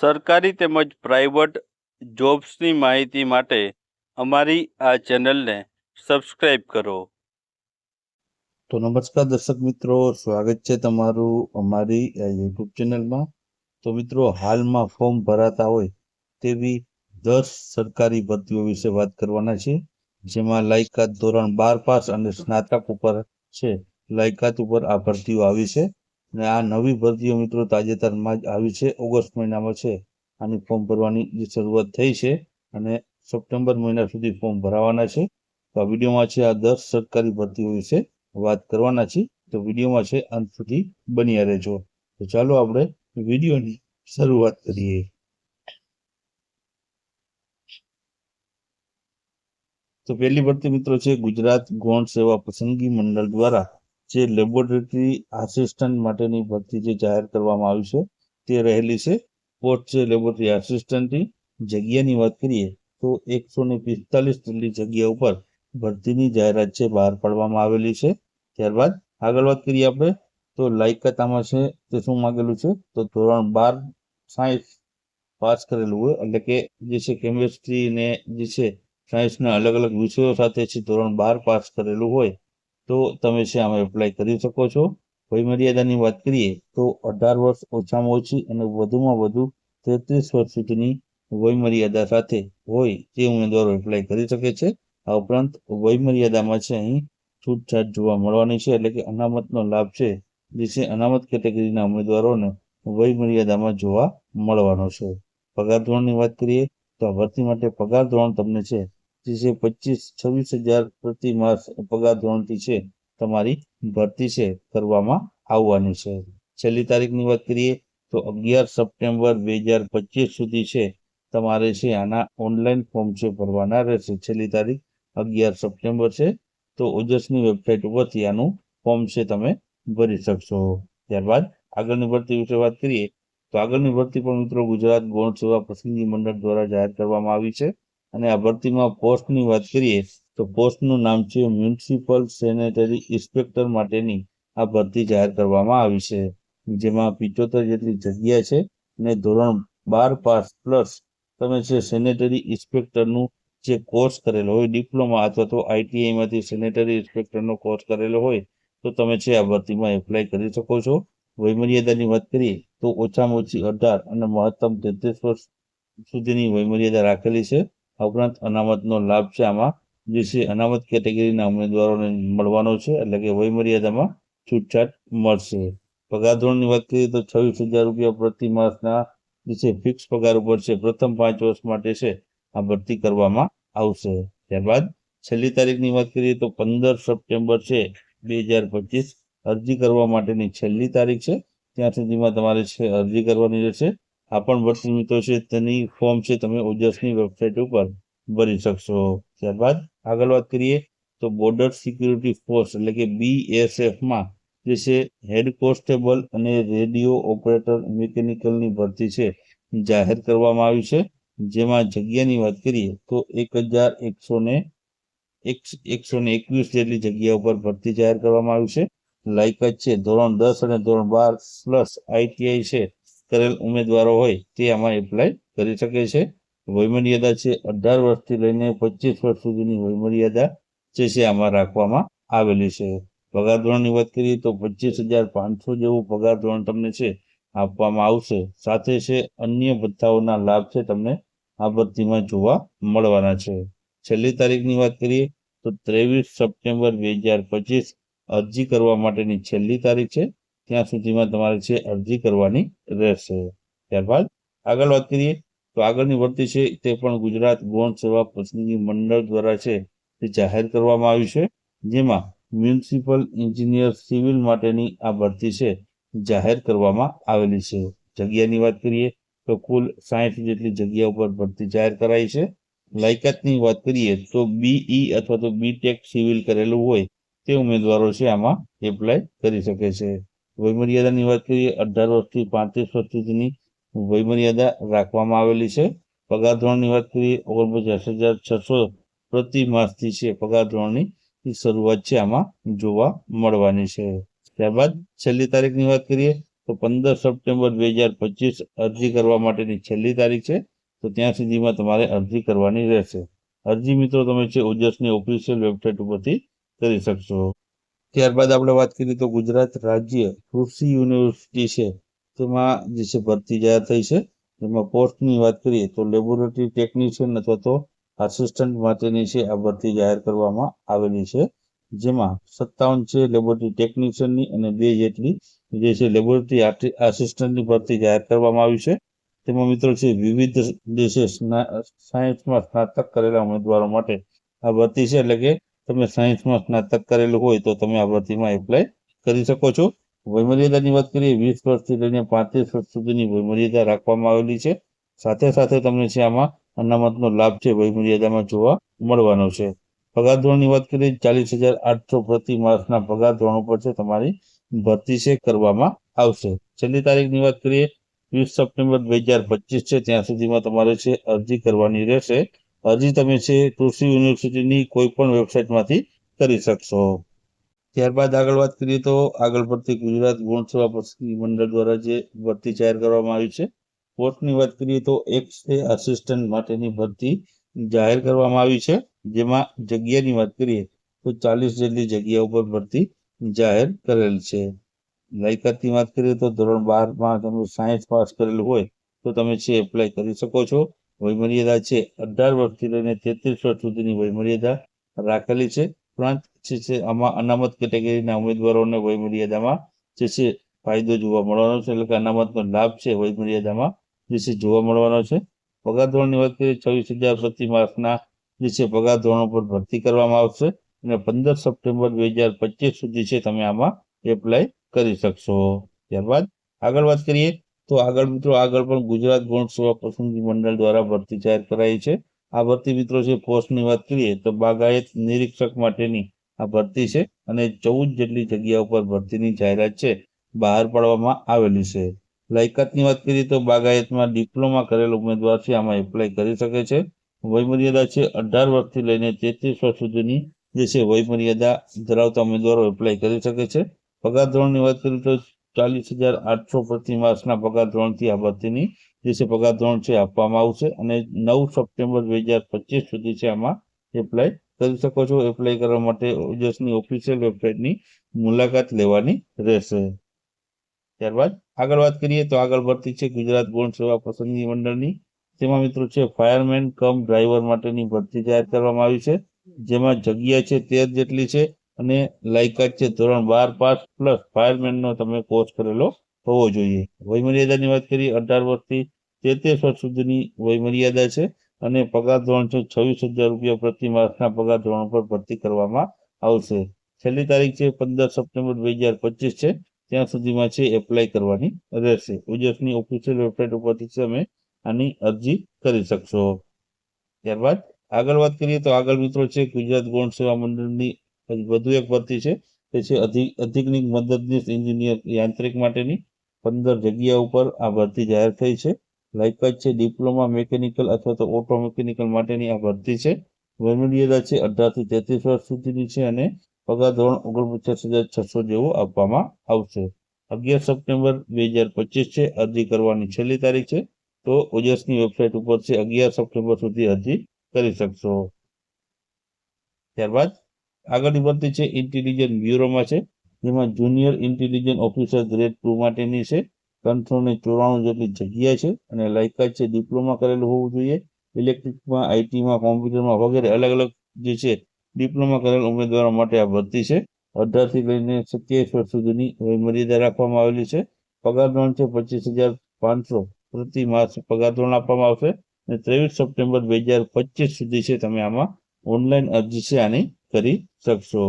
સરકારી તેમજ પ્રાઇવેટ જોબ્સની માહિતી માટે અમારી આ ચેનલને સબસ્ક્રાઇબ કરો. તો નમસ્કાર દર્શક મિત્રો, સ્વાગત છે તમારું અમારી યુટ્યુબ ચેનલમાં. તો મિત્રો, હાલમાં ફોર્મ ભરાતા હોય તેવી દસ સરકારી ભરતીઓ વિશે વાત કરવાના છે. જેમાં લાયકાત ધોરણ બાર પાસ અને સ્નાતક ઉપર છે. લાયકાત ઉપર આ ભરતીઓ આવી છે. અને આ નવી ભરતીઓ મિત્રો તાજેતરમાં જ આવી છે. ઓગસ્ટ મહિનામાં છે. આની ફોર્મ ભરવાની જે શરૂઆત થઈ છે અને સપ્ટેમ્બર મહિના સુધી ફોર્મ ભરાવાના છે. તો આ વિડીયોમાં છે આ દસ સરકારી ભરતીઓ વિશે વાત કરવાના છે. તો વિડીયોમાં છે અંત સુધી બન્યા રહેજો. તો ચાલો આપણે વિડીયોની શરૂઆત કરીએ. તો પહેલી ભરતી મિત્રો છે ગુજરાત ગૌણ સેવા પસંદગી મંડળ દ્વારા જે લેબોરેટરી આસિસ્ટન્ટ માટેની ભરતી જે જાહેર કરવામાં આવી છે, તે રહેલી છે. પોસ્ટ છે લેબોરેટરી આસિસ્ટન્ટની જગ્યાની વાત કરીએ, તો એકસો ને પિસ્તાલીસ જેટલી જગ્યા ઉપર ભરતીની જાહેરાત છે બહાર પાડવામાં આવેલી છે. ત્યારબાદ આગળ વાત કરીએ આપણે, તો લાયકાત આમાં છે તે શું માંગેલું છે? તો ધોરણ બાર સાયન્સ પાસ કરેલું હોય, એટલે કે જે છે કેમેસ્ટ્રી ને જે છે સાયન્સના અલગ અલગ વિષયો સાથે છે ધોરણ બાર પાસ કરેલું હોય તો તમે છે આમાં એપ્લાય કરી શકો છો. વયમર્યાદાની વાત કરીએ તો અઢાર વર્ષ ઓછામાં ઓછી અને વધુમાં વધુ તેત્રીસ વર્ષ સુધીની વયમર્યાદા સાથે હોય તે ઉમેદવારો એપ્લાય કરી શકે છે. આ ઉપરાંત વયમર્યાદામાં છે અહીં છૂટછાટ જોવા મળવાની છે એટલે કે અનામતનો લાભ છે જે છે અનામત કેટેગરીના ઉમેદવારોને વયમર્યાદામાં જોવા મળવાનો છે. પગાર ધોરણની વાત કરીએ તો ભરતી માટે પગાર ધોરણ તમને છે જે છે પચીસ, છવ્વીસ હજાર પ્રતિ માસ પગાર ધોરણથી છે તમારી ભરતી છે, કરવામાં આવવાની છે. છેલ્લી તારીખની વાત કરીએ તો અગિયાર સપ્ટેમ્બર બે હજાર પચીસ સુધી છે તમારે છે આના ઓનલાઈન ફોર્મ છે ભરવાના રહેશે. છેલ્લી તારીખ અગિયાર સપ્ટેમ્બર છે તો ઓજસની વેબસાઇટ ઉપરથી આનું ફોર્મ છે તમે ભરી શકશો. ત્યારબાદ આગળની ભરતી વિશે વાત કરીએ તો આગળની ભરતી પણ મિત્રો ગુજરાત ગૌણ સેવા પસંદગી મંડળ દ્વારા જાહેર કરવામાં આવી છે. અને આ ભરતીમાં પોસ્ટની વાત કરીએ, તો પોસ્ટનું નામ છે મ્યુનિસિપલ સેનેટરી ઇન્સ્પેક્ટર માટેની આ ભરતી જાહેર કરવામાં આવી છે. જેમાં પિચોતેર જેટલી જગ્યા છે અને ધોરણ બાર પાસ પ્લસ તમે છે સેનેટરી ઇન્સ્પેક્ટરનું જે કોર્સ કરેલો હોય, ડિપ્લોમા અથવા તો આઈટીઆઈમાંથી સેનેટરી ઇન્સ્પેક્ટરનો કોર્સ કરેલો હોય, તો તમે છે આ ભરતીમાં એપ્લાય કરી શકો છો. વયમર્યાદાની વાત કરીએ, તો ઓછામાં ઓછી અઢાર અને મહત્તમ તેત્રીસ વર્ષ સુધીની વયમર્યાદા રાખેલી છે. આ ઉપરાંત અનામતનો લાભ છે આમાં. જે છે અનામત કેટેગરીના ઉમેદવારોને મળવાનો છે, એટલે કે વયમર્યાદામાં છૂટછાટ મળશે. પગાર ધોરણની વાત કરીએ તો છવ્વીસ હજાર રૂપિયા પ્રતિ માસના જે છે ફિક્સ પગાર ઉપર છે, પ્રથમ પાંચ વર્ષ માટે છે, આ ભરતી કરવામાં આવશે. ત્યારબાદ છેલ્લી તારીખની વાત કરીએ તો પંદર સપ્ટેમ્બર છે, બે હજાર પચીસ. અરજી કરવા માટેની છેલ્લી તારીખ છે, ત્યાં સુધીમાં તમારે છે, અરજી કરવાની રહેશે. આ પણ ભરતી મિત્રો છે, તેની ફોર્મ છે, તમે ઓજસની વેબસાઇટ ઉપર ભરી શકશો. ત્યારબાદ આગળ વાત કરીએ તો બોર્ડર સિક્યુરિટી ફોર્સ એટલે કે બીએસએફમાં જે છે હેડ કોન્સ્ટેબલ અને રેડિયો ઓપરેટર મિકેનિકલની ભરતી છે, જાહેર કરવામાં આવી છે. જેમાં જગ્યાની વાત કરીએ તો એક હજાર એકસો ને એકસો ને એકવીસ જેટલી જગ્યા ઉપર ભરતી જાહેર કરવામાં આવી છે. લાયકાત છે ધોરણ દસ અને ધોરણ બાર પ્લસ આઈટીઆઈ છે. કરેલ ઉમેદવારો હોય તે આમાં એપ્લાય કરી શકે છે. વયમર્યાદા છે અઢાર વર્ષથી લઈને પચીસ વર્ષ સુધીની વયમર્યાદા જે છે આમાં રાખવામાં આવેલી છે. પગાર ધોરણની વાત કરીએ તો પચીસ હજાર પાંચસો જેવું પગાર ધોરણ તમને છે આપવામાં આવશે. સાથે છે અન્ય ભથ્થાઓના લાભ છે તમને આ ભરતીમાં જોવા મળવાના છે. છેલ્લી તારીખની વાત કરીએ તો ત્રેવીસ સપ્ટેમ્બર બે હજાર પચીસ અરજી કરવા માટેની છેલ્લી તારીખ છે. ત્યાં સુધીમાં તમારે છે અરજી કરવાની રહેશે. ત્યારબાદ આગળ વાત કરીએ તો આગળની ભરતી છે તે પણ ગુજરાત ગૌણ સેવા પ્રતિનિધિ મંડળ દ્વારા છે તે જાહેર કરવામાં આવી છે. જેમાં મ્યુનિસિપલ એન્જિનિયર સિવિલ માટેની આ ભરતી છે જાહેર કરવામાં આવેલી છે. જગ્યાની વાત કરીએ તો કુલ સાહીઠ જેટલી જગ્યા ઉપર ભરતી જાહેર કરાઈ છે. લાયકાતની વાત કરીએ તો બીઈ અથવા તો બીટેક સિવિલ કરેલું હોય તે ઉમેદવારો છે આમાં એપ્લાય કરી શકે છે. વયમર્યાદાની વાત કરીએ, અઢાર વર્ષથી પાંત્રીસ વર્ષ સુધીની વયમર્યાદા રાખવામાં આવેલી છે. પગાર ધોરણની વાત કરીએ, ઓગણપચાસ હજાર છસો પ્રતિ માસથી છે પગાર ધોરણની શરૂઆત છે, આમાં જોવા મળવાની છે. ત્યારબાદ છેલ્લી તારીખની વાત કરીએ, તો પંદર સપ્ટેમ્બર બે હજાર પચીસ અરજી કરવા માટેની છેલ્લી તારીખ છે, તો ત્યાં સુધીમાં તમારે અરજી કરવાની રહેશે. અરજી મિત્રો, તમે છે ઓજસની ઓફિશિયલ વેબસાઇટ ઉપરથી કરી શકશો. ત્યારબાદ આપણે વાત કરીએ તો ગુજરાત રાજ્ય કૃષિ યુનિવર્સિટી છે, તેમાં જે છે ભરતી જાહેર થઈ છે. જેમાં પોસ્ટની વાત કરીએ તો લેબોરેટરી ટેકનિશિયન અથવા તો આસિસ્ટન્ટ માટેની છે આ ભરતી જાહેર કરવામાં આવેલી છે. જેમાં સત્તાવન છે લેબોરેટરી ટેકનિશિયનની અને બે જેટલી જે છે લેબોરેટરી આસિસ્ટન્ટની ભરતી જાહેર કરવામાં આવી છે. તેમાં મિત્રો છે વિવિધ જે છે સાયન્સમાં સ્નાતક કરેલા ઉમેદવારો માટે આ ભરતી છે. એટલે કે તમે સાયન્સમાં સ્નાતક કરેલું હોય તો તમે આ ભરતીમાં એપ્લાય કરી શકો છો. વયમર્યાદાની વાત કરીએ, વીસ વર્ષથી લઈને પાંત્રીસ વર્ષ સુધીની વયમર્યાદા રાખવામાં આવેલી છે. સાથે સાથે તમને છે આમાં અનામતનો લાભ છે વયમર્યાદામાં જોવા મળવાનો છે. પગાર ધોરણની વાત કરીએ, ચાલીસ હજાર આઠસો પ્રતિ માસના પગાર ધોરણ ઉપર છે તમારી ભરતી છે કરવામાં આવશે. છેલ્લી તારીખની વાત કરીએ, વીસ સપ્ટેમ્બર બે હજાર પચીસ છે, ત્યાં સુધીમાં તમારે છે અરજી કરવાની રહેશે. અરજી તમે છે કૃષિ યુનિવર્સિટીની કોઈ પણ વેબસાઇટમાંથી કરી શકશો. ત્યારબાદ આગળ વાત કરીએ તો આગળ પડતી ગુજરાત ગુણ સેવા પસંદગી મંડળ દ્વારા જે ભરતી જાહેર કરવામાં આવી છે પોસ્ટની વાત કરીએ તો એક છે આસિસ્ટન્ટ માટેની ભરતી જાહેર કરવામાં આવી છે, જેમાં જગ્યાની વાત કરીએ તો ચાલીસ જેટલી જગ્યા ઉપર ભરતી જાહેર કરેલ છે. લાયકાતની વાત કરીએ તો ધોરણ બારમાં તમે સાયન્સ પાસ કરેલું હોય તો તમે છે એપ્લાય કરી શકો છો. વયમર્યાદા છે. અઢાર વર્ષથી લઈને તેત્રીસ વર્ષ સુધીની વયમર્યાદા રાખેલી છે. ઉપરાંત જે છે, આમાં અનામત કેટેગરીના ઉમેદવારોને વયમર્યાદામાં જે છે, ફાયદો જોવા મળવાનો છે. એટલે કે અનામતનો લાભ છે વયમર્યાદામાં જે છે, જોવા મળવાનો છે. પગાર ધોરણની વાત કરીએ, છવ્વીસ હજાર પ્રતિ માસના જે છે, પગાર ધોરણ પર ભરતી કરવામાં આવશે. અને પંદર સપ્ટેમ્બર બે હજાર પચીસ સુધી છે, તમે આમાં એપ્લાય કરી શકશો. ત્યારબાદ આગળ વાત કરીએ તો આગળ મિત્રો, આગળ પણ ગુજરાત ગૌણ સેવા પસંદગી મંડળ દ્વારા ભરતી જાહેર કરાઈ છે. આ ભરતી મિત્રો છે પોસ્ટની વાત કરીએ, તો બાગાયત નિરીક્ષક માટેની આ ભરતી છે અને ચૌદ જેટલી જગ્યા ઉપર ભરતીની જાહેરાત છે, બહાર પાડવામાં આવેલી છે. લાયકાતની વાત કરીએ તો બાગાયતમાં ડિપ્લોમા કરેલ ઉમેદવાર છે, આમાં એપ્લાય કરી શકે છે. વયમર્યાદા છે અઢાર વર્ષથી લઈને તેત્રીસ વર્ષ સુધીની જે છે વયમર્યાદા ધરાવતા ઉમેદવારો એપ્લાય કરી શકે છે. પગાર ધોરણની વાત કરીએ તો ચાલીસ હજાર આઠસો પ્રતિ માસના પગાર ધોરણથી આ ભરતીની જે છે પગાર ધોરણ છે આપવામાં આવશે અને નવ સપ્ટેમ્બર બે હજાર પચીસ સુધી છે આમાં એપ્લાય કરી શકો છો. એપ્લાય કરવા માટે ઓજસની ઓફિશિયલ વેબસાઇટની મુલાકાત લેવાની રહેશે. ત્યારબાદ આગળ વાત કરીએ તો આગળ ભરતી છે ગુજરાત ગૌણ સેવા પસંદગી મંડળની. તેમાં મિત્રો છે ફાયરમેન કમ ડ્રાઈવર માટેની ભરતી જાહેર કરવામાં આવી છે. જેમાં જગ્યા છે તેર જેટલી છે. અને લાયકાત છે ધોરણ બાર પાસ પ્લસ ફાયરમેનનો તમે કોર્સ કરેલો હોવો જોઈએ. વયમર્યાદાની વાત કરીએ, અઢાર વર્ષથી તેત્રીસ વર્ષ સુધીની વયમર્યાદા છે અને પગાર ધોરણ છે છવ્વીસ હજાર રૂપિયા પ્રતિ માસના પગાર ધોરણ પર ભરતી કરવામાં આવશે. છેલ્લી તારીખ છે પંદર સપ્ટેમ્બર બે હજાર પચીસ છે. ત્યાં સુધીમાં છે એપ્લાય કરવાની રહેશે. ઉજસની ઓફિશિયલ વેબસાઇટ ઉપરથી તમે આની અરજી કરી શકશો. ત્યારબાદ આગળ વાત કરીએ તો આગળ મિત્રો છે ગુજરાત ગૌણ સેવા મંડળની વધુ એક ભરતી છે. તે છે અધિક અધિકનિક મદદનીશ એન્જિનિયર યાંત્રિક માટેની પંદર જગ્યા ઉપર આ ભરતી જાહેર થઈ છે. લાયકાત છે ડિપ્લોમા મિકેનિકલ અથવા તો ઓટો મિકેનિકલ માટેની આ ભરતી છે. વયમર્યાદા છે અઢારથી તેત્રીસ વર્ષ સુધીની છે અને પગાર ધોરણ ઓગણપચાસ હજાર છસો જેવો આપવામાં આવશે. અગિયાર સપ્ટેમ્બર બે હજાર પચીસ છે. અરજી કરવાની છેલ્લી તારીખ છે. તો ઓજસની વેબસાઇટ ઉપર છે. અગિયાર સપ્ટેમ્બર સુધી અરજી કરી શકશો. ત્યારબાદ આગળની ભરતી છે ઇન્ટેલિજન્ટ બ્યુરોમાં છે. જેમાં junior intelligent officer grade two માટેની છે. ત્રણસો ને ચોરાણું જેટલી જગ્યા છે અને લાયકાત છે ડિપ્લોમા કરેલું હોવું જોઈએ. ઇલેક્ટ્રિકમાં આઈટીમાં કોમ્પ્યુટરમાં વગેરે અલગ અલગ જે છે ડિપ્લોમા કરેલ ઉમેદવારો માટે આ ભરતી છે. અઢારથી લઈને સત્યાવીસ વર્ષ સુધીની મર્યાદા રાખવામાં આવેલી છે. પગાર ધોરણ છે પચીસ હજાર પાંચસો પ્રતિ માસ પગાર ધોરણ આપવામાં આવશે. અને ત્રેવીસ સપ્ટેમ્બર બે હજાર પચીસ સુધી છે તમે આમાં ઓનલાઈન અરજી છે આની. કરી શકશો.